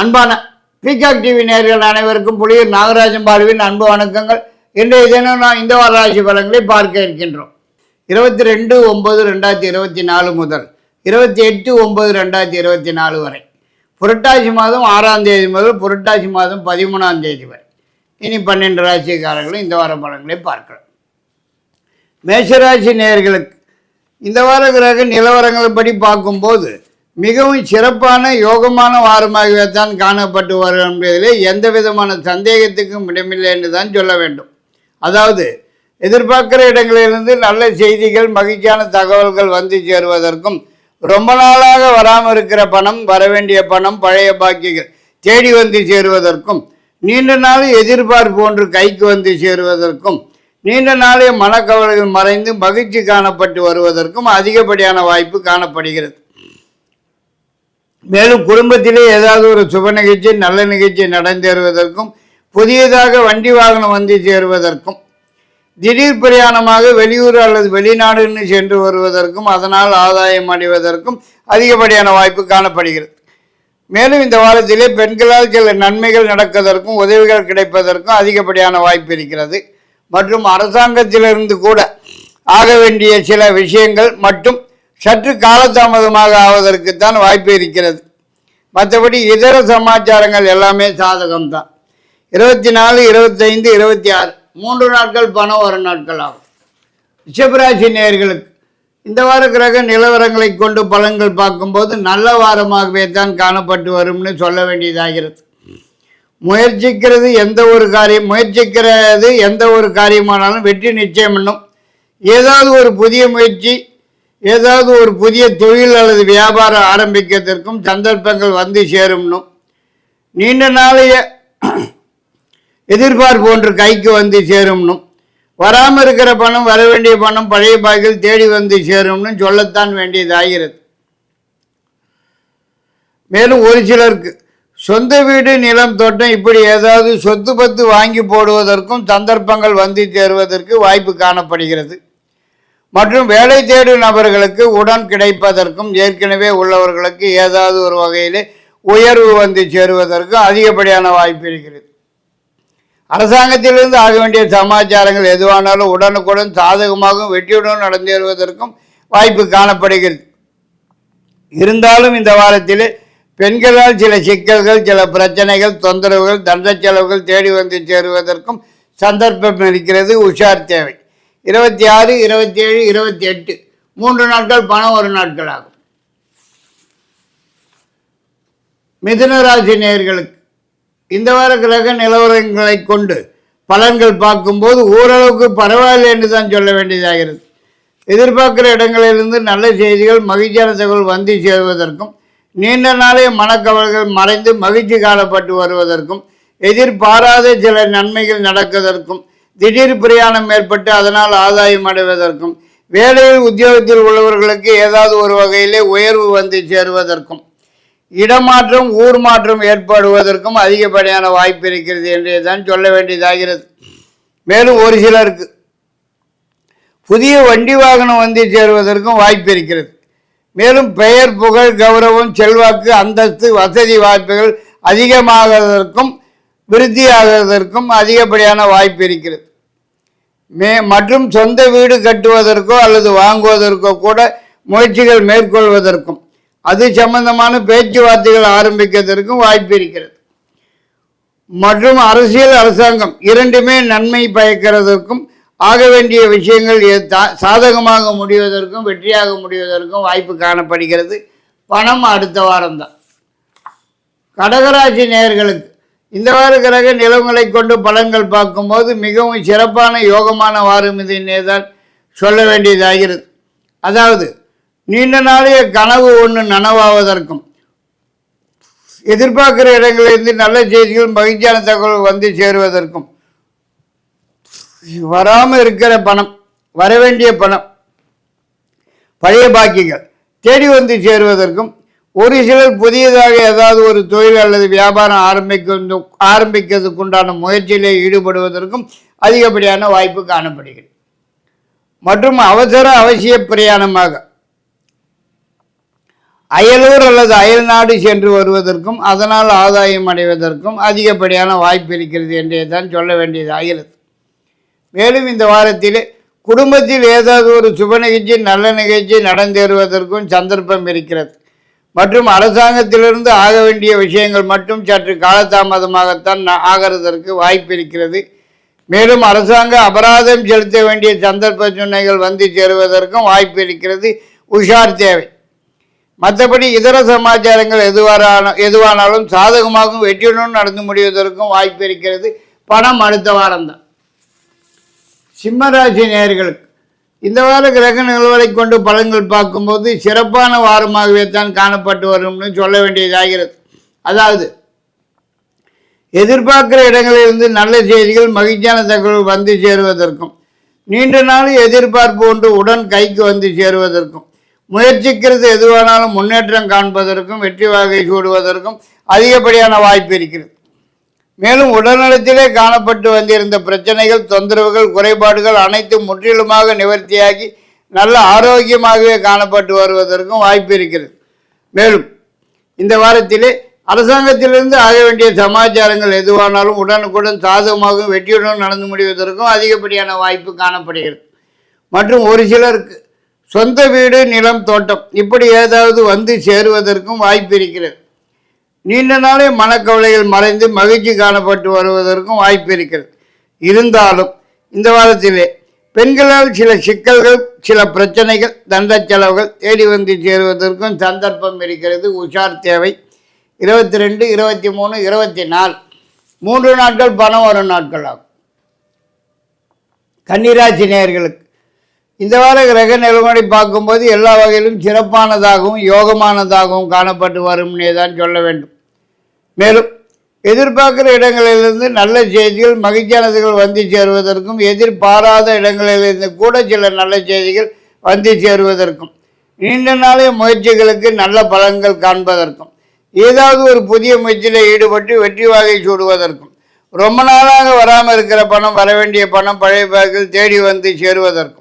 அன்பான peacock TV நேர்கள் அனைவருக்கும் புலியூர் நாகராஜன் பாலுவின் அன்பு வணக்கங்கள். இன்றைய தினம் நான் இந்த வார ராசி பலன்களை பார்க்க இருக்கின்றோம். இருபத்தி ரெண்டு ஒன்பது ரெண்டாயிரத்தி இருபத்தி நாலு முதல் இருபத்தி எட்டு ஒன்பது ரெண்டாயிரத்தி இருபத்தி நாலு வரை. புரட்டாசி மாதம் ஆறாம் தேதி முதல் புரட்டாசி மாதம் பதிமூணாம் தேதி வரை. இனி பன்னெண்டு ராசிக்காரர்களும் இந்த வார பலன்களை பார்க்கலாம். மேஷராசி நேயர்களுக்கு இந்த வார கிரக நிலவரங்களை படி பார்க்கும்போது மிகவும் சிறப்பான யோகமான வாரமாகவே தான் காணப்பட்டு வரும் என்பதிலே எந்த விதமான சந்தேகத்துக்கும் இடமில்லை என்று தான் சொல்ல வேண்டும். அதாவது எதிர்பார்க்கிற இடங்களிலிருந்து நல்ல செய்திகள் மகிழ்ச்சியான தகவல்கள் வந்து சேருவதற்கும் ரொம்ப நாளாக வராமல் இருக்கிற பணம் வரவேண்டிய பணம் பழைய பாக்கிகள் தேடி வந்து சேருவதற்கும் நீண்ட நாள் எதிர்பார்ப்பு ஒன்று கைக்கு வந்து சேருவதற்கும் நீண்ட நாளே மனக்கவலைகள் மறைந்து மகிழ்ச்சி காணப்பட்டு வருவதற்கும் அதிகப்படியான வாய்ப்பு காணப்படுகிறது. மேலும் குடும்பத்திலே ஏதாவது ஒரு சுப நிகழ்ச்சி நல்ல நிகழ்ச்சி நடந்தேறுவதற்கும் புதியதாக வண்டி வாகனம் வந்து சேருவதற்கும் திடீர் பிரயாணமாக வெளியூர் அல்லது வெளிநாடுன்னு சென்று வருவதற்கும் அதனால் ஆதாயம் அடைவதற்கும் அதிகப்படியான வாய்ப்பு காணப்படுகிறது. மேலும் இந்த வாரத்திலே பெண்களால் சில நன்மைகள் நடப்பதற்கும் உதவிகள் கிடைப்பதற்கும் அதிகப்படியான வாய்ப்பு இருக்கிறது. மற்றும் அரசாங்கத்திலிருந்து கூட ஆக வேண்டிய சில விஷயங்கள் மட்டும் சற்று காலதாமதமாக ஆவதற்குத்தான் வாய்ப்பு இருக்கிறது. மற்றபடி இதர சமாச்சாரங்கள் எல்லாமே சாதகம்தான். இருபத்தி நாலு இருபத்தைந்து இருபத்தி ஆறு. மூன்று நாட்கள் பணம் ஒரு நாட்கள் ஆகும். ரிஷபராசி நேர்களுக்கு இந்த வார கிரக நிலவரங்களை கொண்டு பலன்கள் பார்க்கும்போது நல்ல வாரமாகவே தான் காணப்பட்டு வரும்னு சொல்ல வேண்டியதாகிறது. முயற்சிக்கிறது எந்த ஒரு காரியம் முயற்சிக்கிறது எந்த ஒரு காரியமானாலும் வெற்றி நிச்சயம் என்னும் ஏதாவது ஒரு புதிய முயற்சி ஏதாவது ஒரு புதிய தொழில் அல்லது வியாபாரம் ஆரம்பிக்கிறதற்கும் சந்தர்ப்பங்கள் வந்து சேரும்னும் நீண்ட நாளைய எதிர்பார்ப்பு ஒன்று கைக்கு வந்து சேரும்னும் வராமல் இருக்கிற பணம் வர வேண்டிய பணம் பழைய பாக்கில் தேடி வந்து சேரும்னு சொல்லத்தான் வேண்டியதாகிறது. மேலும் ஒரு சிலருக்கு சொந்த வீடு நிலம் தோட்டம் இப்படி ஏதாவது சொத்து பத்து வாங்கி போடுவதற்கும் சந்தர்ப்பங்கள் வந்து சேருவதற்கு வாய்ப்பு காணப்படுகிறது. மற்றும் வேலை தேடும் நபர்களுக்கு உடன் கிடைப்பதற்கும் ஏற்கனவே உள்ளவர்களுக்கு ஏதாவது ஒரு வகையில் உயர்வு வந்து சேருவதற்கும் அதிகப்படியான வாய்ப்பு இருக்கிறது. அரசாங்கத்திலிருந்து ஆக வேண்டிய சமாச்சாரங்கள் எதுவானாலும் உடனுக்குடன் சாதகமாகவும் வெற்றியுடன் நடந்தேறுவதற்கும் வாய்ப்பு காணப்படுகிறது. இருந்தாலும் இந்த வாரத்தில் பெண்களால் சில சிக்கல்கள் சில பிரச்சனைகள் தொந்தரவுகள் தண்ட செலவுகள் தேடி வந்து சேருவதற்கும் சந்தர்ப்பம் இருக்கிறது. உஷார் தேவை. இருபத்தி ஆறு இருபத்தி ஏழு இருபத்தி எட்டு. மூன்று நாட்கள் பணம் ஒரு நாட்கள் ஆகும் மிதுனராசி நேர்களுக்கு இந்த வார கிரக நிலவரங்களை கொண்டு பலன்கள் பார்க்கும்போது ஓரளவுக்கு பரவாயில்லை என்று தான் சொல்ல வேண்டியதாகிறது எதிர்பார்க்கிற இடங்களிலிருந்து நல்ல செய்திகள் மகிழ்ச்சியான தகவல் வந்து சேர்வதற்கும் நீண்ட நாளே மனக்கவல்கள் மறைந்து மகிழ்ச்சி காணப்பட்டு வருவதற்கும் எதிர்பாராத சில நன்மைகள் நடக்கதற்கும் திடீர் பிரயாணம் ஏற்பட்டு அதனால் ஆதாயம் அடைவதற்கும் வேலையில் உத்தியோகத்தில் உள்ளவர்களுக்கு ஏதாவது ஒரு வகையிலே உயர்வு வந்து சேருவதற்கும் இடமாற்றம் ஊர் மாற்றம் ஏற்படுவதற்கும் அதிகப்படியான வாய்ப்பு இருக்கிறது என்று தான் சொல்ல வேண்டியதாகிறது. மேலும் ஒரு சிலருக்கு புதிய வண்டி வாகனம் வந்து சேருவதற்கும் வாய்ப்பு இருக்கிறது. மேலும் பெயர் புகழ் கௌரவம் செல்வாக்கு அந்தஸ்து வசதி வாய்ப்புகள் அதிகமாகுவதற்கும் விருத்தியாகுவதற்கும் அதிகப்படியான வாய்ப்பு இருக்கிறது. மே மற்றும் சொந்த வீடு கட்டுவதற்கோ அல்லது வாங்குவதற்கோ கூட முயற்சிகள் மேற்கொள்வதற்கும் அது சம்பந்தமான பேச்சுவார்த்தைகள் ஆரம்பிக்கிறதற்கும் வாய்ப்பு இருக்கிறது. மற்றும் அரசியல் அரசாங்கம் இரண்டுமே நன்மை பயக்கிறதற்கும் ஆக வேண்டிய விஷயங்கள் சாதகமாக முடிவதற்கும் வெற்றியாக முடிவதற்கும் வாய்ப்பு காணப்படுகிறது. பணம் அடுத்த வாரம்தான் கடகராசி நேயர்களுக்கு இந்த வார கிரக நிலவுகளை கொண்டு பலன்கள் பார்க்கும்போது மிகவும் சிறப்பான யோகமான வாரம் இதுன்னே தான் சொல்ல வேண்டியதாகிறது. அதாவது நீண்ட நாளைய கனவு ஒன்று நனவாவதற்கும் எதிர்பார்க்கிற இடங்களிலிருந்து நல்ல செய்திகள் மகிழ்ச்சியான தகவல் வந்து சேருவதற்கும் வராமல் இருக்கிற பணம் வரவேண்டிய பணம் பழைய பாக்கிகள் தேடி வந்து சேருவதற்கும் ஒரு சிலர் புதியதாக ஏதாவது ஒரு தொழில் அல்லது வியாபாரம் ஆரம்பிக்க ஆரம்பிக்கிறதுக்குண்டான முயற்சியிலே ஈடுபடுவதற்கும் அதிகப்படியான வாய்ப்பு காணப்படுகிறது. மற்றும் அவசர அவசிய பிரயாணமாக அயலூர் அல்லது அயல்நாடு சென்று வருவதற்கும் அதனால் ஆதாயம் அடைவதற்கும் அதிகப்படியான வாய்ப்பு இருக்கிறது என்றே தான் சொல்ல வேண்டியது ஆகிறது மேலும் இந்த வாரத்தில் குடும்பத்தில் ஏதாவது ஒரு சுப நிகழ்ச்சி நல்ல நிகழ்ச்சி நடந்தேறுவதற்கும் சந்தர்ப்பம் இருக்கிறது. மற்றும் அரசாங்கத்திலிருந்து ஆக வேண்டிய விஷயங்கள் மட்டும் சற்று காலதாமதமாகத்தான் ஆகிறதற்கு வாய்ப்பு இருக்கிறது. மேலும் அரசாங்க அபராதம் செலுத்த வேண்டிய சந்தர்ப்ப சூழ்நிலைகள் வந்து சேருவதற்கும் வாய்ப்பு இருக்கிறது. உஷார் தேவை. மற்றபடி இதர சமாச்சாரங்கள் எதுவாரான எதுவானாலும் சாதகமாகவும் வெற்றியுடன் நடந்து முடிவதற்கும் வாய்ப்பு இருக்கிறது. பணம் அடுத்த வாரம்தான் சிம்மராசி நேர்களுக்கு இந்த வார கிரக நிலவரை கொண்டு பலன்கள் பார்க்கும்போது சிறப்பான வாரமாகவே தான் காணப்பட்டு வரும்னு சொல்ல வேண்டியதாகிறது அதாவது எதிர்பார்க்கிற இடங்களிலிருந்து நல்ல செய்திகள் மகிழ்ச்சியான தகவல் வந்து சேருவதற்கும் நீண்ட நாள் எதிர்பார்ப்பு ஒன்று உடன் கைக்கு வந்து சேருவதற்கும் முயற்சிக்கிறது எதுவானாலும் முன்னேற்றம் காண்பதற்கும் வெற்றி வாகை சூடுவதற்கும் அதிகப்படியான வாய்ப்பு இருக்கிறது. மேலும் உடல்நலத்திலே காணப்பட்டு வந்திருந்த பிரச்சனைகள் தொந்தரவுகள் குறைபாடுகள் அனைத்தும் முற்றிலுமாக நிவர்த்தியாகி நல்ல ஆரோக்கியமாகவே காணப்பட்டு வருவதற்கும் வாய்ப்பு இருக்கிறது. மேலும் இந்த வாரத்திலே அரசாங்கத்திலிருந்து ஆக வேண்டிய சமாச்சாரங்கள் எதுவானாலும் உடனுக்குடன் சாதகமாகவும் வெற்றியுடன் நடந்து முடிவதற்கும் அதிகப்படியான வாய்ப்பு காணப்படுகிறது. மற்றும் ஒரு சிலருக்கு சொந்த வீடு நிலம் தோட்டம் இப்படி ஏதாவது வந்து சேருவதற்கும் வாய்ப்பு இருக்கிறது. நீண்ட நாளே மனக்கவலைகள் மறைந்து மகிழ்ச்சி காணப்பட்டு வருவதற்கும் வாய்ப்பு இருக்கிறது. இருந்தாலும் இந்த வாரத்திலே பெண்களால் சில சிக்கல்கள் சில பிரச்சனைகள் தண்ட செலவுகள் தேடி வந்து சேருவதற்கும் சந்தர்ப்பம் இருக்கிறது. உஷார் தேவை. இருபத்தி ரெண்டு இருபத்தி மூணு இருபத்தி நாலு மூன்று நாட்கள் பணம் வரும் நாட்கள் ஆகும். கன்னிராசி நேர்களுக்கு இந்த வார கிரக நிலவரை பார்க்கும்போது எல்லா வகையிலும் சிறப்பானதாகவும் யோகமானதாகவும் காணப்பட்டு வரும்னே தான் சொல்ல வேண்டும். மேலும் எதிர்பார்க்கிற இடங்களிலிருந்து நல்ல செய்திகள் மகிழ்ச்சியானதுகள் வந்து சேருவதற்கும் எதிர்பாராத இடங்களிலிருந்து கூட சில நல்ல செய்திகள் வந்து சேருவதற்கும் நீண்ட நாளைய முயற்சிகளுக்கு நல்ல பலன்கள் காண்பதற்கும் ஏதாவது ஒரு புதிய முயற்சியில் ஈடுபட்டு வெற்றி வாகை சூடுவதற்கும் ரொம்ப நாளாக வராமல் இருக்கிற பணம் வர வேண்டிய பணம் பழைய பேக்கில் தேடி வந்து சேருவதற்கும்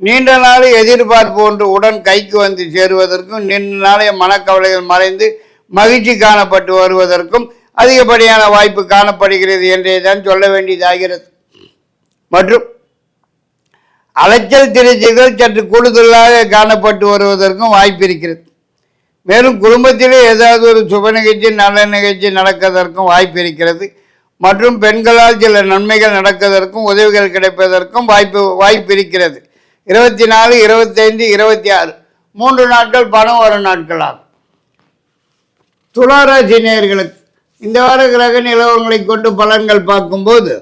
நீண்ட நாள் எதிர்பார்ப்பு ஒன்று உடன் கைக்கு வந்து சேருவதற்கும் நீண்ட நாளைய மனக்கவலைகள் மறைந்து மகிழ்ச்சி காணப்பட்டு வருவதற்கும் அதிகப்படியான வாய்ப்பு காணப்படுகிறது என்றே தான் சொல்ல வேண்டியதாகிறது. மற்றும் அலைச்சல் திருச்சிகள் சற்று கூடுதலாக காணப்பட்டு வருவதற்கும் வாய்ப்பு இருக்கிறது. மேலும் குடும்பத்திலே ஏதாவது ஒரு சுப நிகழ்ச்சி நல்ல நிகழ்ச்சி நடப்பதற்கும் வாய்ப்பு இருக்கிறது. மற்றும் பெண்களால் சில நன்மைகள் நடப்பதற்கும் உதவிகள் கிடைப்பதற்கும் வாய்ப்பு வாய்ப்பு இருக்கிறது. இருபத்தி நாலு இருபத்தைந்து இருபத்தி ஆறு. மூன்று நாட்கள் பணம் வரும் நாட்களாகும் துளாராசி நேர்களுக்கு இந்த வார கிரக நிலவரங்களை கொண்டு பலன்கள் பார்க்கும்போது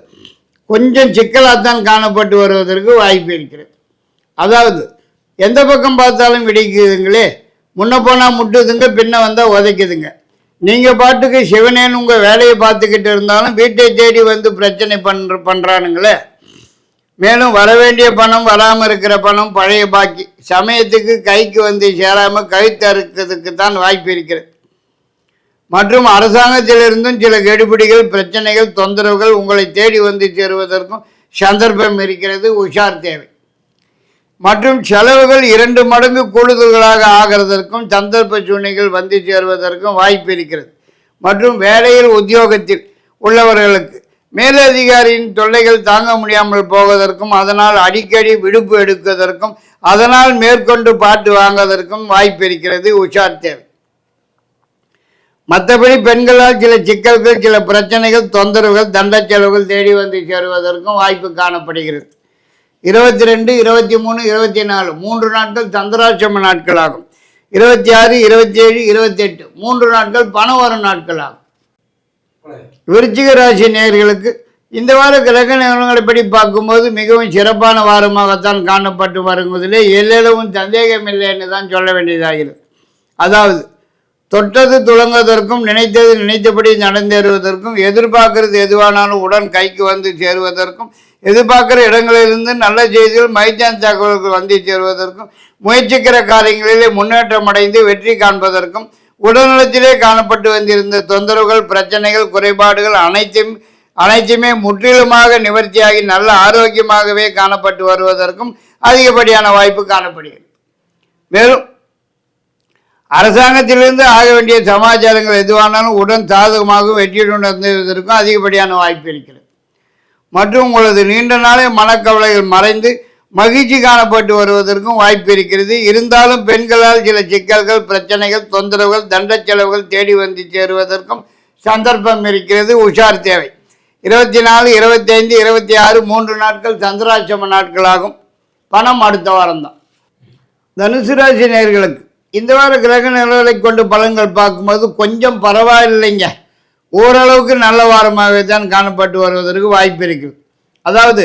கொஞ்சம் சிக்கலாகத்தான் காணப்பட்டு வருவதற்கு வாய்ப்பு இருக்கிறது. அதாவது எந்த பக்கம் பார்த்தாலும் வெடிக்குதுங்களே முன்ன போனால் முட்டுதுங்க பின்ன வந்தால் உதைக்குதுங்க. நீங்கள் பாட்டுக்கு சிவனேன்னு உங்கள் வேலையை பார்த்துக்கிட்டு இருந்தாலும் வீட்டை தேடி வந்து பிரச்சனை பண்ற பண்ணுறானுங்களே மேலும் வர வேண்டிய பணம் வராமல் இருக்கிற பணம் பழைய பாக்கி. சமயத்துக்கு கைக்கு வந்து சேராமல் கழுத்து அறுக்கிறதுக்கு தான் வாய்ப்பு இருக்கிறது. மற்றும் அரசாங்கத்திலிருந்தும் சில கெடுபிடிகள் பிரச்சனைகள் தொந்தரவுகள் உங்களை தேடி வந்து சேருவதற்கும் சந்தர்ப்பம் இருக்கிறது. உஷார் தேவை. மற்றும் செலவுகள் இரண்டு மடங்கு கூடுதல்களாக ஆகிறதற்கும் சந்தர்ப்ப சூழ்நிலைகள் வந்து சேருவதற்கும் வாய்ப்பு இருக்கிறது. மற்றும் வேலையில் உத்தியோகத்தில் உள்ளவர்களுக்கு மேலதிகாரியின் தொல்லைகள் தாங்க முடியாமல் போவதற்கும் அதனால் அடிக்கடி விடுப்பு எடுப்பதற்கும் அதனால் மேற்கொண்டு பாட்டு வாங்குவதற்கும் வாய்ப்பு இருக்கிறது உஷார் தேவை. மற்றபடி பெண்களால் சில சிக்கல்கள் சில பிரச்சனைகள் தொந்தரவுகள் தண்ட செலவுகள் தேடி வந்து சேருவதற்கும் வாய்ப்பு காணப்படுகிறது. இருபத்தி ரெண்டு இருபத்தி மூணு இருபத்தி நாலு மூன்று நாட்கள் சந்திராட்சம நாட்கள் ஆகும். இருபத்தி ஆறு இருபத்தி ஏழு இருபத்தி எட்டு மூன்று நாட்கள் பணம் வரும் நாட்கள் ஆகும். விருச்சிக ராசி நேர்களுக்கு இந்த வார கிரக நிலவரங்களைப்படி பார்க்கும்போது மிகவும் சிறப்பான வாரமாகத்தான் காணப்பட்டு வருவதிலே எல்லளவும் சந்தேகமில்லைன்னு தான் சொல்ல வேண்டியதாகிறது. அதாவது தொட்டது துளங்குவதற்கும் நினைத்தது நினைத்தபடி நடந்தேறுவதற்கும் எதிர்பார்க்கறது எதுவானாலும் உடன் கைக்கு வந்து சேருவதற்கும் எதிர்பார்க்குற இடங்களிலிருந்து நல்ல செய்திகள் மைச்சான் தகவல்கள் வந்து சேருவதற்கும் முயற்சிக்கிற காரியங்களிலே முன்னேற்றம் அடைந்து வெற்றி காண்பதற்கும் உடல்நலத்திலே காணப்பட்டு வந்திருந்த தொந்தரவுகள் பிரச்சனைகள் குறைபாடுகள் அனைத்தும் அனைத்துமே முற்றிலுமாக நிவர்த்தியாகி நல்ல ஆரோக்கியமாகவே காணப்பட்டு வருவதற்கும் அதிகப்படியான வாய்ப்பு காணப்படுகிறது. மேலும் அரசாங்கத்திலிருந்து ஆக வேண்டிய சமாச்சாரங்கள் எதுவானாலும் உடன் சாதகமாகவும் வெற்றியுடன் நடந்துவதற்கும் அதிகப்படியான வாய்ப்பு இருக்கிறது. மற்றும் உங்களது நீண்ட நாளே மனக்கவலைகள் மறைந்து மகிழ்ச்சி காணப்பட்டு வருவதற்கும் வாய்ப்பு இருக்கிறது. இருந்தாலும் பெண்களால் சில சிக்கல்கள் பிரச்சனைகள் தொந்தரவுகள் தண்ட செலவுகள் தேடி வந்து சேருவதற்கும் சந்தர்ப்பம் இருக்கிறது. உஷார் தேவை. இருபத்தி நாலு இருபத்தைந்து இருபத்தி ஆறு மூன்று நாட்கள் சந்திராட்சம நாட்களாகும். பணம் அடுத்த வாரம்தான். தனுசு ராசி நேர்களுக்கு இந்த வார கிரக நிலவரை கொண்டு பலன்கள் பார்க்கும்போது கொஞ்சம் பரவாயில்லைங்க. ஓரளவுக்கு நல்ல வாரமாகவே தான் காணப்பட்டு வருவதற்கு வாய்ப்பு இருக்குது. அதாவது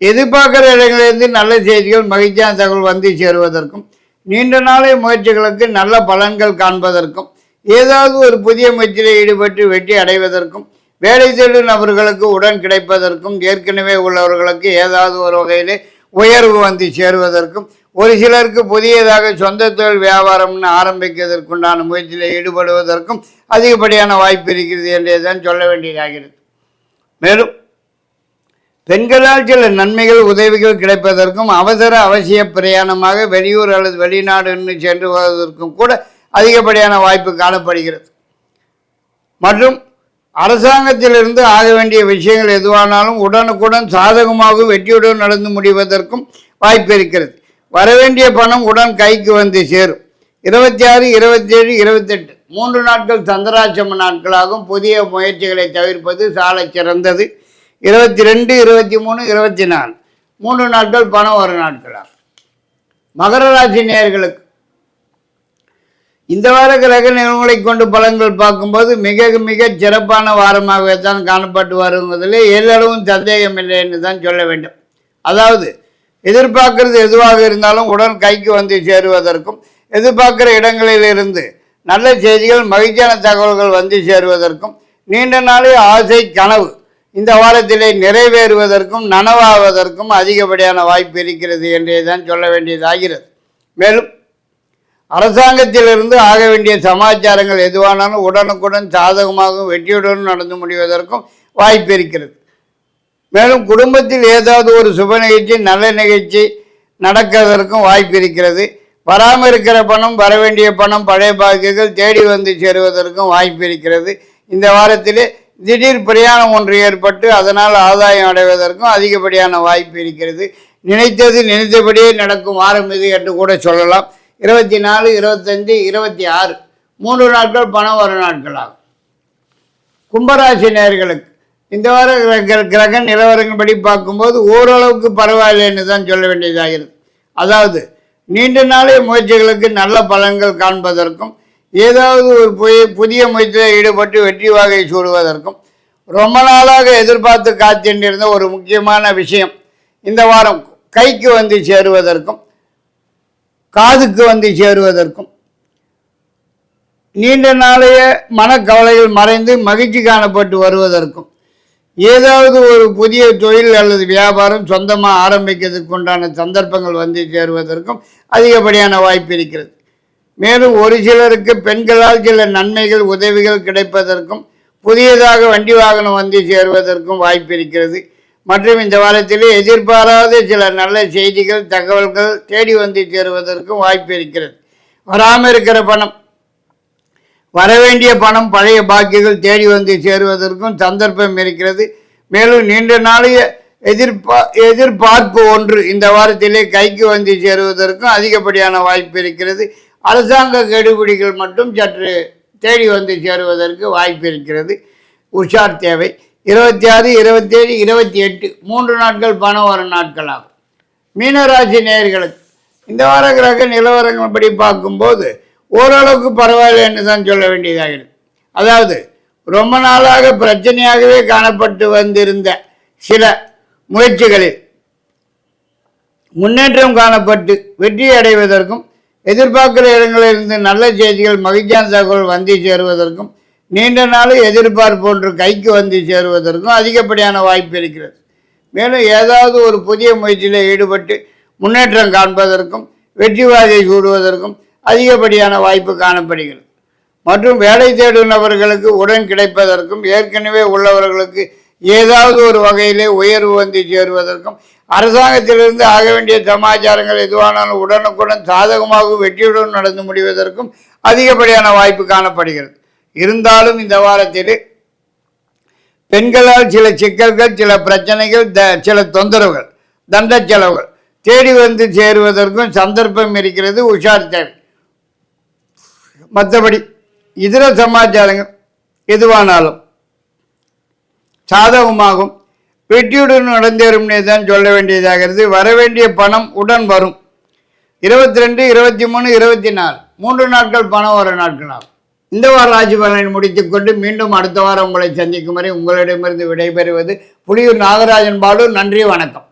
எதிர்பார்க்குற இடங்களிலிருந்து நல்ல செய்திகள் மகிழ்ச்சியான தகவல் வந்து சேருவதற்கும் நீண்ட நாளை முயற்சிகளுக்கு நல்ல பலன்கள் காண்பதற்கும் ஏதாவது ஒரு புதிய முயற்சியில் ஈடுபட்டு வெற்றி அடைவதற்கும் வேலை தேடும் நபர்களுக்கு உடன் கிடைப்பதற்கும் ஏற்கனவே உள்ளவர்களுக்கு ஏதாவது ஒரு வகையில் உயர்வு வந்து சேருவதற்கும் ஒரு சிலருக்கு புதியதாக சொந்த தொழில் வியாபாரம்னு ஆரம்பிக்கிறதற்குண்டான முயற்சியில் ஈடுபடுவதற்கும் அதிகப்படியான வாய்ப்பு இருக்கிறது என்றே தான் சொல்ல வேண்டியதாகிறது. மேலும் பெண்களால் சில நன்மைகள் உதவிகள் கிடைப்பதற்கும் அவசர அவசிய பிரயாணமாக வெளியூர் அல்லது வெளிநாடுன்னு சென்று வருவதற்கும் கூட அதிகப்படியான வாய்ப்பு காணப்படுகிறது. மற்றும் அரசாங்கத்திலிருந்து ஆக வேண்டிய விஷயங்கள் எதுவானாலும் உடனுக்குடன் சாதகமாகவும் வெற்றியுடன் நடந்து முடிவதற்கும் வாய்ப்பு இருக்கிறது. வரவேண்டிய பணம் உடன் கைக்கு வந்து சேரும். இருபத்தி ஆறு இருபத்தி ஏழு இருபத்தெட்டு. மூன்று நாட்கள் சந்திராட்சம நாட்களாகும். புதிய முயற்சிகளை தவிர்ப்பது சால சிறந்தது. இருபத்தி ரெண்டு இருபத்தி மூணு இருபத்தி நாலு மூன்று நாட்கள் பணம் வரும் நாட்களாக மகர ராசி நேர்களுக்கு இந்த வார கிரக நிலவுகளை கொண்டு பலன்கள் பார்க்கும்போது மிக மிக சிறப்பான வாரமாகவே தான் காணப்பட்டு வருவதில் எல்லளவும் சந்தேகம் இல்லை என்று தான் சொல்ல வேண்டும். அதாவது எதிர்பார்க்கறது எதுவாக இருந்தாலும் உடன் கைக்கு வந்து சேருவதற்கும் எதிர்பார்க்கிற இடங்களிலிருந்து நல்ல செய்திகள் மகிழ்ச்சியான தகவல்கள் வந்து சேருவதற்கும் நீண்ட நாளே ஆசை கனவு இந்த வாரத்திலே நிறைவேறுவதற்கும் நனவாவதற்கும் அதிகப்படியான வாய்ப்பு இருக்கிறது என்றே தான் சொல்ல வேண்டியதாகிறது. மேலும் அரசாங்கத்திலிருந்து ஆக வேண்டிய சமாச்சாரங்கள் எதுவானாலும் உடனுக்குடன் சாதகமாகவும் வெற்றியுடன் நடந்து முடிவதற்கும் வாய்ப்பு இருக்கிறது. மேலும் குடும்பத்தில் ஏதாவது ஒரு சுப நிகழ்ச்சி நல்ல நிகழ்ச்சி நடக்கிறதற்கும் வாய்ப்பு இருக்கிறது. வராமல் இருக்கிற பணம் வர வேண்டிய பணம் பழைய பாக்கியங்கள் தேடி வந்து சேருவதற்கும் வாய்ப்பு இருக்கிறது. இந்த வாரத்திலே திடீர் பிரயாணம் ஒன்று ஏற்பட்டு அதனால் ஆதாயம் அடைவதற்கும் அதிகப்படியான வாய்ப்பு இருக்கிறது. நினைத்தது நினைத்தபடியே நடக்கும் வாரம் இது என்று கூட சொல்லலாம். இருபத்தி நாலு இருபத்தஞ்சு இருபத்தி ஆறு. மூன்று நாட்கள் பணம் வரும் நாட்களாகும் கும்பராசி நேயர்களுக்கு இந்த வார கிரக நிலவரங்கள்படி பார்க்கும்போது ஓரளவுக்கு பரவாயில்லைன்னு தான் சொல்ல வேண்டியதாகிறது அதாவது நீண்ட நாளே முயற்சிகளுக்கு நல்ல பலன்கள் காண்பதற்கும் ஏதாவது ஒரு புதிய புதிய முயற்சியில் ஈடுபட்டு வெற்றி வாகை சூடுவதற்கும் ரொம்ப நாளாக எதிர்பார்த்து காத்திருந்த ஒரு முக்கியமான விஷயம் இந்த வாரம் கைக்கு வந்து சேருவதற்கும் காதுக்கு வந்து சேருவதற்கும். நீண்ட நாளைய மனக்கவலைகள் மறைந்து மகிழ்ச்சி காணப்பட்டு வருவதற்கும் ஏதாவது ஒரு புதிய தொழில் அல்லது வியாபாரம் சொந்தமாக ஆரம்பிக்கிறதுக்கு உண்டான சந்தர்ப்பங்கள் வந்து சேருவதற்கும் அதிகப்படியான வாய்ப்பு இருக்கிறது. மேலும் ஒரு சிலருக்கு பெண்களால் சில நன்மைகள் உதவிகள் கிடைப்பதற்கும் புதியதாக வண்டி வாகனம் வந்து சேருவதற்கும் வாய்ப்பு இருக்கிறது. மற்றும் இந்த வாரத்திலே எதிர்பாராத சில நல்ல செய்திகள் தகவல்கள் தேடி வந்து சேருவதற்கும் வாய்ப்பு இருக்கிறது. வராமல் இருக்கிற பணம் வரவேண்டிய பணம் பழைய பாக்கியங்கள் தேடி வந்து சேருவதற்கும் சந்தர்ப்பம் இருக்கிறது. மேலும் நீண்ட நாளைய எதிர்பா எதிர்பார்ப்பு ஒன்று இந்த வாரத்திலே கைக்கு வந்து சேருவதற்கும் அதிகப்படியான வாய்ப்பு இருக்கிறது. அரசாங்க கெடுபிடிகள் மட்டும் சற்று தேடி வந்து சேருவதற்கு வாய்ப்பு இருக்கிறது. உஷார் தேவை. இருபத்தி ஆறு இருபத்தேழு இருபத்தி எட்டு மூன்று நாட்கள் பணம் வரும் நாட்களாகும். மீனராசி நேயர்களுக்கு இந்த வார கிரக நிலவரங்கள் படி பார்க்கும்போது ஓரளவுக்கு பரவாயில்லை என்று தான் சொல்ல வேண்டியதாகிறது அதாவது ரொம்ப நாளாக பிரச்சனையாகவே காணப்பட்டு வந்திருந்த சில முயற்சிகளில் முன்னேற்றம் காணப்பட்டு வெற்றி அடைவதற்கும் எதிர்பார்க்கிற இடங்களிலிருந்து நல்ல செய்திகள் மகிழ்ச்சியான தகவல் வந்து சேருவதற்கும் நீண்ட நாள் எதிர்பார்ப்பு கைக்கு வந்து சேருவதற்கும் அதிகப்படியான வாய்ப்பு இருக்கிறது. மேலும் ஏதாவது ஒரு புதிய முயற்சியில் ஈடுபட்டு முன்னேற்றம் காண்பதற்கும் வெற்றி வாகை சூடுவதற்கும் அதிகப்படியான வாய்ப்பு காணப்படுகிறது. மற்றும் வேலை தேடும் நபர்களுக்கு உடன் கிடைப்பதற்கும் ஏற்கனவே உள்ளவர்களுக்கு ஏதாவது ஒரு வகையிலே உயர்வு வந்து சேருவதற்கும் அரசாங்கத்திலிருந்து ஆக வேண்டிய சமாச்சாரங்கள் எதுவானாலும் உடனுக்குடன் சாதகமாகவும் வெற்றியுடன் நடந்து முடிவதற்கும் அதிகப்படியான வாய்ப்பு காணப்படுகிறது. இருந்தாலும் இந்த வாரத்தில் பெண்களால் சில சிக்கல்கள் சில பிரச்சனைகள் த சில தொந்தரவுகள் தண்ட செலவுகள் தேடி வந்து சேருவதற்கும் சந்தர்ப்பம் இருக்கிறது உஷார் தேவை. மற்றபடி இதர சமாச்சாரங்கள் எதுவானாலும் சாதகமாகும். வெற்றியுடன் நடந்தேறும்னே தான் சொல்ல வேண்டியதாகிறது. வரவேண்டிய பணம் உடன் வரும். இருபத்தி ரெண்டு இருபத்தி மூணு இருபத்தி நாலு மூன்று நாட்கள் பணம் வர நாட்கள் ஆகும். இந்த வார ராசி பலனை முடித்துக்கொண்டு மீண்டும் அடுத்த வாரம் உங்களை சந்திக்கும் வரை உங்களிடமிருந்து விடைபெறுவது புலியூர் நாகராஜன் பாலு. நன்றி வணக்கம்.